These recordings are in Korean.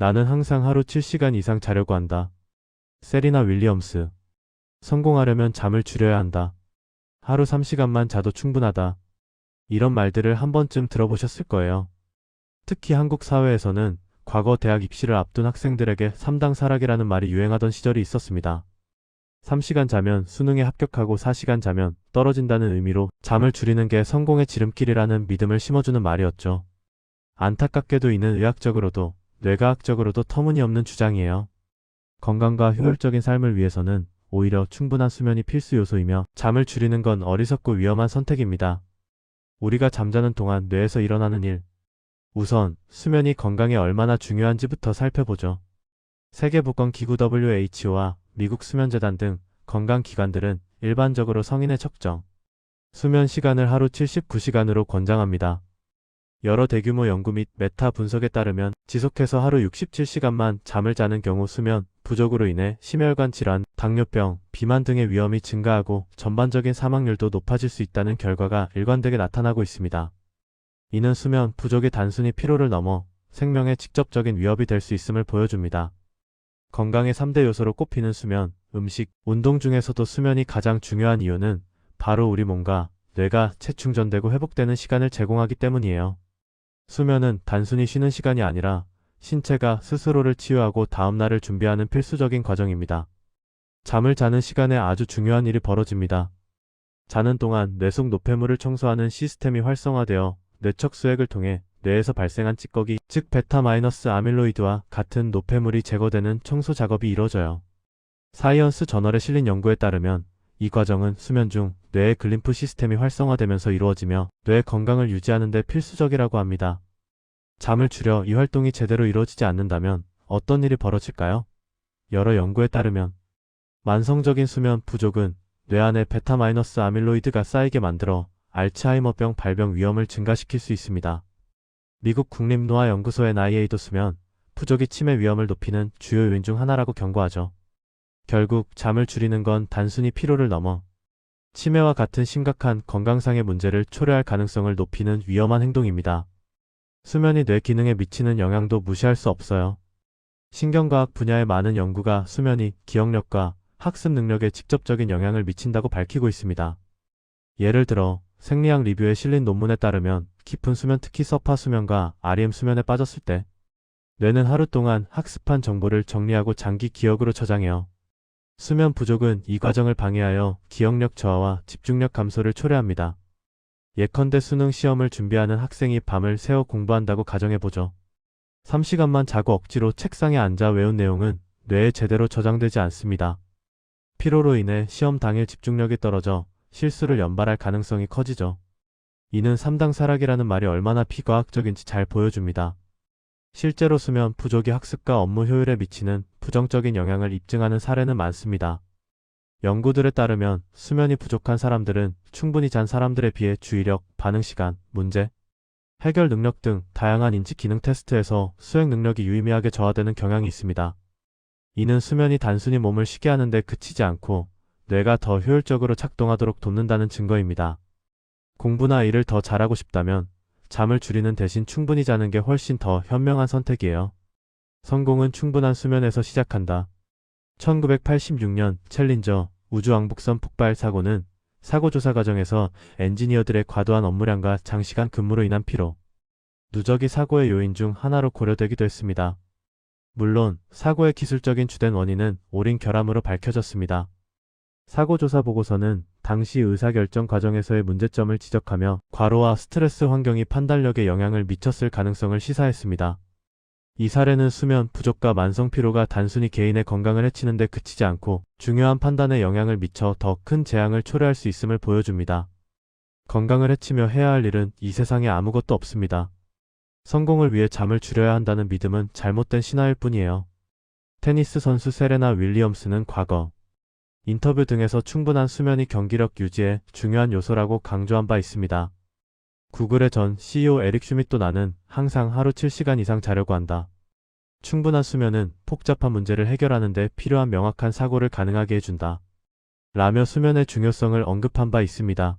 나는 항상 하루 7시간 이상 자려고 한다. 세리나 윌리엄스. 성공하려면 잠을 줄여야 한다. 하루 3시간만 자도 충분하다. 이런 말들을 한 번쯤 들어보셨을 거예요. 특히 한국 사회에서는 과거 대학 입시를 앞둔 학생들에게 3당 사락이라는 말이 유행하던 시절이 있었습니다. 3시간 자면 수능에 합격하고 4시간 자면 떨어진다는 의미로 잠을 줄이는 게 성공의 지름길이라는 믿음을 심어주는 말이었죠. 안타깝게도 이는 의학적으로도 뇌과학적으로도 터무니없는 주장이에요. 건강과 효율적인 삶을 위해서는 오히려 충분한 수면이 필수 요소이며 잠을 줄이는 건 어리석고 위험한 선택입니다. 우리가 잠자는 동안 뇌에서 일어나는 일. 우선 수면이 건강에 얼마나 중요한지부터 살펴보죠. 세계보건기구 WHO와 미국 수면재단 등 건강기관들은 일반적으로 성인의 적정 수면 시간을 하루 79시간으로 권장합니다. 여러 대규모 연구 및 메타 분석에 따르면 지속해서 하루 67시간만 잠을 자는 경우 수면 부족으로 인해 심혈관 질환, 당뇨병, 비만 등의 위험이 증가하고 전반적인 사망률도 높아질 수 있다는 결과가 일관되게 나타나고 있습니다. 이는 수면 부족이 단순히 피로를 넘어 생명에 직접적인 위협이 될 수 있음을 보여줍니다. 건강의 3대 요소로 꼽히는 수면, 음식, 운동 중에서도 수면이 가장 중요한 이유는 바로 우리 몸과 뇌가 재충전되고 회복되는 시간을 제공하기 때문이에요. 수면은 단순히 쉬는 시간이 아니라 신체가 스스로를 치유하고 다음날을 준비하는 필수적인 과정입니다. 잠을 자는 시간에 아주 중요한 일이 벌어집니다. 자는 동안 뇌속 노폐물을 청소하는 시스템이 활성화되어 뇌척 수액을 통해 뇌에서 발생한 찌꺼기, 즉 베타-아밀로이드와 같은 노폐물이 제거되는 청소 작업이 이루어져요. 사이언스 저널에 실린 연구에 따르면 이 과정은 수면 중 뇌의 글림프 시스템이 활성화되면서 이루어지며 뇌 건강을 유지하는 데 필수적이라고 합니다. 잠을 줄여 이 활동이 제대로 이루어지지 않는다면 어떤 일이 벌어질까요? 여러 연구에 따르면 만성적인 수면 부족은 뇌 안에 베타-아밀로이드가 쌓이게 만들어 알츠하이머병 발병 위험을 증가시킬 수 있습니다. 미국 국립노화연구소의 NIA도 수면 부족이 치매 위험을 높이는 주요 요인 중 하나라고 경고하죠. 결국 잠을 줄이는 건 단순히 피로를 넘어 치매와 같은 심각한 건강상의 문제를 초래할 가능성을 높이는 위험한 행동입니다. 수면이 뇌 기능에 미치는 영향도 무시할 수 없어요. 신경과학 분야의 많은 연구가 수면이 기억력과 학습 능력에 직접적인 영향을 미친다고 밝히고 있습니다. 예를 들어 생리학 리뷰에 실린 논문에 따르면 깊은 수면 특히 서파 수면과 REM 수면에 빠졌을 때 뇌는 하루 동안 학습한 정보를 정리하고 장기 기억으로 저장해요. 수면 부족은 이 과정을 방해하여 기억력 저하와 집중력 감소를 초래합니다. 예컨대 수능 시험을 준비하는 학생이 밤을 새워 공부한다고 가정해보죠. 3시간만 자고 억지로 책상에 앉아 외운 내용은 뇌에 제대로 저장되지 않습니다. 피로로 인해 시험 당일 집중력이 떨어져 실수를 연발할 가능성이 커지죠. 이는 3당 사락이라는 말이 얼마나 비과학적인지 잘 보여줍니다. 실제로 수면 부족이 학습과 업무 효율에 미치는 부정적인 영향을 입증하는 사례는 많습니다. 연구들에 따르면 수면이 부족한 사람들은 충분히 잔 사람들에 비해 주의력, 반응 시간, 문제, 해결 능력 등 다양한 인지 기능 테스트에서 수행 능력이 유의미하게 저하되는 경향이 있습니다. 이는 수면이 단순히 몸을 쉬게 하는데 그치지 않고 뇌가 더 효율적으로 작동하도록 돕는다는 증거입니다. 공부나 일을 더 잘하고 싶다면 잠을 줄이는 대신 충분히 자는 게 훨씬 더 현명한 선택이에요. 성공은 충분한 수면에서 시작한다. 1986년 챌린저 우주왕복선 폭발 사고는 사고 조사 과정에서 엔지니어들의 과도한 업무량과 장시간 근무로 인한 피로, 누적이 사고의 요인 중 하나로 고려되기도 했습니다. 물론 사고의 기술적인 주된 원인은 오린 결함으로 밝혀졌습니다. 사고 조사 보고서는 당시 의사결정 과정에서의 문제점을 지적하며 과로와 스트레스 환경이 판단력에 영향을 미쳤을 가능성을 시사했습니다. 이 사례는 수면 부족과 만성 피로가 단순히 개인의 건강을 해치는 데 그치지 않고 중요한 판단에 영향을 미쳐 더 큰 재앙을 초래할 수 있음을 보여줍니다. 건강을 해치며 해야 할 일은 이 세상에 아무것도 없습니다. 성공을 위해 잠을 줄여야 한다는 믿음은 잘못된 신화일 뿐이에요. 테니스 선수 세레나 윌리엄스는 과거 인터뷰 등에서 충분한 수면이 경기력 유지에 중요한 요소라고 강조한 바 있습니다. 구글의 전 CEO 에릭 슈밋도 나는 항상 하루 7시간 이상 자려고 한다. 충분한 수면은 복잡한 문제를 해결하는 데 필요한 명확한 사고를 가능하게 해준다. 라며 수면의 중요성을 언급한 바 있습니다.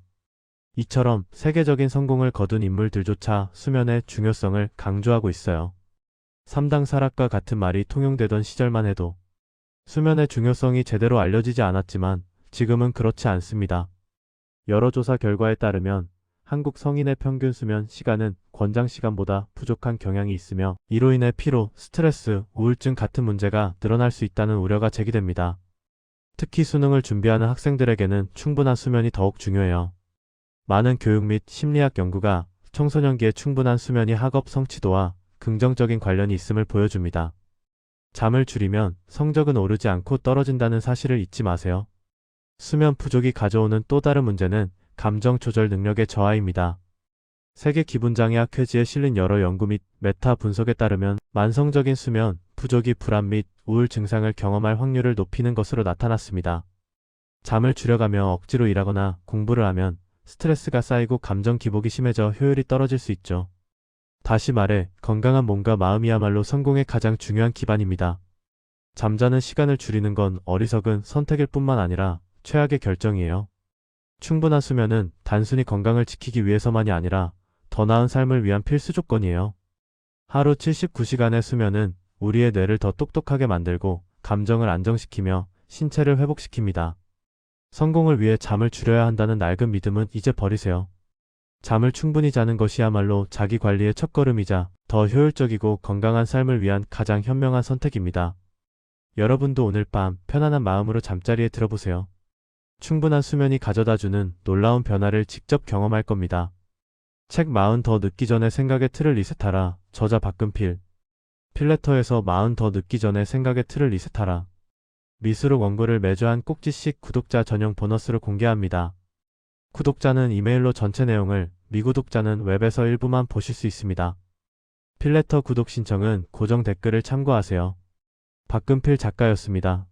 이처럼 세계적인 성공을 거둔 인물들조차 수면의 중요성을 강조하고 있어요. 삼당 사락과 같은 말이 통용되던 시절만 해도 수면의 중요성이 제대로 알려지지 않았지만 지금은 그렇지 않습니다. 여러 조사 결과에 따르면 한국 성인의 평균 수면 시간은 권장 시간보다 부족한 경향이 있으며 이로 인해 피로, 스트레스, 우울증 같은 문제가 늘어날 수 있다는 우려가 제기됩니다. 특히 수능을 준비하는 학생들에게는 충분한 수면이 더욱 중요해요. 많은 교육 및 심리학 연구가 청소년기에 충분한 수면이 학업 성취도와 긍정적인 관련이 있음을 보여줍니다. 잠을 줄이면 성적은 오르지 않고 떨어진다는 사실을 잊지 마세요. 수면 부족이 가져오는 또 다른 문제는 감정 조절 능력의 저하입니다. 세계 기분장애 학 회지에 실린 여러 연구 및 메타 분석에 따르면 만성적인 수면 부족이 불안 및 우울 증상을 경험할 확률을 높이는 것으로 나타났습니다. 잠을 줄여가며 억지로 일하거나 공부를 하면 스트레스가 쌓이고 감정 기복이 심해져 효율이 떨어질 수 있죠. 다시 말해 건강한 몸과 마음이야말로 성공의 가장 중요한 기반입니다. 잠자는 시간을 줄이는 건 어리석은 선택일 뿐만 아니라 최악의 결정이에요. 충분한 수면은 단순히 건강을 지키기 위해서만이 아니라 더 나은 삶을 위한 필수 조건이에요. 하루 79시간의 수면은 우리의 뇌를 더 똑똑하게 만들고 감정을 안정시키며 신체를 회복시킵니다. 성공을 위해 잠을 줄여야 한다는 낡은 믿음은 이제 버리세요. 잠을 충분히 자는 것이야말로 자기 관리의 첫걸음이자 더 효율적이고 건강한 삶을 위한 가장 현명한 선택입니다. 여러분도 오늘 밤 편안한 마음으로 잠자리에 들어보세요. 충분한 수면이 가져다주는 놀라운 변화를 직접 경험할 겁니다. 책 마흔 더 늦기 전에 생각의 틀을 리셋하라. 저자 박근필. 필레터에서 마흔 더 늦기 전에 생각의 틀을 리셋하라. 미수록 원고를 매주 한 꼭지씩 구독자 전용 보너스로 공개합니다. 구독자는 이메일로 전체 내용을, 미구독자는 웹에서 일부만 보실 수 있습니다. 필레터 구독 신청은 고정 댓글을 참고하세요. 박근필 작가였습니다.